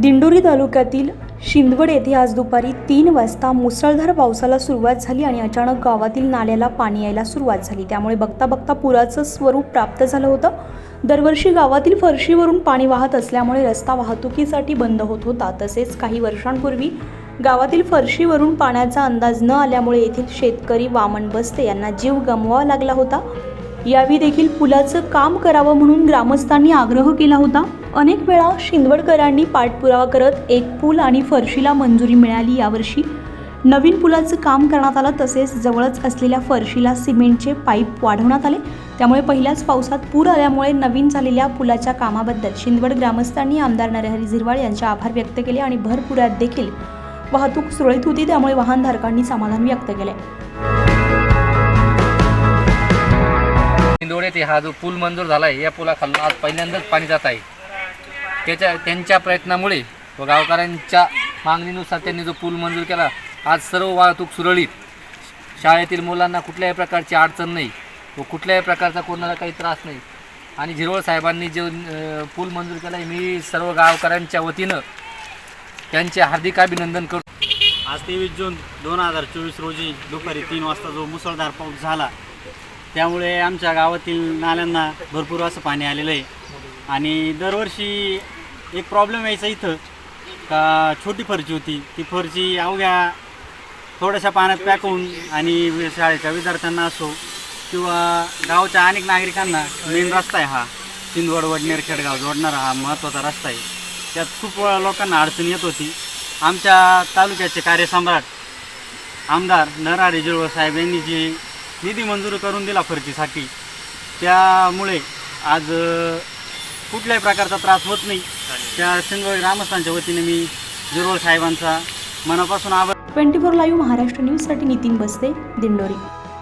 दिंडोरी तालुक्यातील शिंदवड येथे आज दुपारी तीन वाजता मुसळधार पावसाला सुरुवात झाली आणि अचानक गावातील नाल्याला पाणी यायला सुरुवात झाली. त्यामुळे बघता बघता पुराचं स्वरूप प्राप्त झालं होतं. दरवर्षी गावातील फरशीवरून पाणी वाहत असल्यामुळे रस्ता वाहतुकीसाठी बंद होत होता. तसेच काही वर्षांपूर्वी गावातील फरशीवरून पाण्याचा अंदाज न आल्यामुळे येथील शेतकरी वामन बस्ते यांना जीव गमवावा लागला होता. यावेळी देखील पुलाचं काम करावं म्हणून ग्रामस्थांनी आग्रह केला होता. अनेक वेळा शिंदवडकरांनी पाठपुरावा करत एक पूल आणि फरशीला मंजुरी मिळाली यावर्षी. नवीन पुलाचं काम करण्यात आलं तसेच जवळच असलेल्या फरशीला सिमेंटचे पाईप वाढवण्यात आले. त्यामुळे पहिल्याच पावसात पूर आल्यामुळे नवीन झालेल्या पुलाच्या कामाबद्दल शिंदवड ग्रामस्थांनी आमदार नरहरी झिरवाळ यांचे आभार व्यक्त केले आणि भरपुऱ्यात देखील वाहतूक सुरळीत होती त्यामुळे वाहनधारकांनी समाधान व्यक्त केले. इंदोर हा जो पूल मंजूर झाला आहे या पुलाखालून आज पहिल्यांदाच पाणी जात आहे. त्याच्या त्यांच्या प्रयत्नामुळे व गावकऱ्यांच्या मागणीनुसार त्यांनी जो पूल मंजूर केला आज सर्व वाहतूक सुरळीत. शाळेतील मुलांना कुठल्याही प्रकारची अडचण नाही व कुठल्याही प्रकारचा कोणाला काही त्रास नाही. आणि झिरवळ साहेबांनी जो पूल मंजूर केला आहे मी सर्व गावकऱ्यांच्या वतीनं त्यांचे हार्दिक अभिनंदन करतो आज तेवीस जून दोन हजार चोवीस रोजी दुपारी तीन वाजता जो मुसळधार पाऊस झाला त्यामुळे आमच्या गावातील नाल्यांना भरपूर असं पाणी आलेलं आहे. आणि दरवर्षी एक प्रॉब्लेम यायचा इथं का छोटी फरची होती. ती फरची अवघ्या थोड्याशा पाण्यात पॅक होऊन आणि शाळेच्या विद्यार्थ्यांना असो किंवा गावच्या अनेक नागरिकांना मेन रस्ता आहे हा. सिंदवड वडनेर खेडगाव जोडणारा हा महत्त्वाचा रस्ता आहे. त्यात खूप वेळा लोकांना अडचण येत होती. आमच्या तालुक्याचे कार्यसम्राट आमदार नरहरी जिरवळ साहेब यांनी जी निधी मंजूर करून दिला फरचीसाठी त्यामुळे आज कुठल्याही प्रकारचा त्रास होत नाही. त्या सिंदवड ग्रामस्थांच्या वतीने मी जिरवळ साहेबांचा मनापासून आभार. ट्वेंटी फोर लाईव्ह महाराष्ट्र न्यूजसाठी नितीन बस्ते दिंडोरी.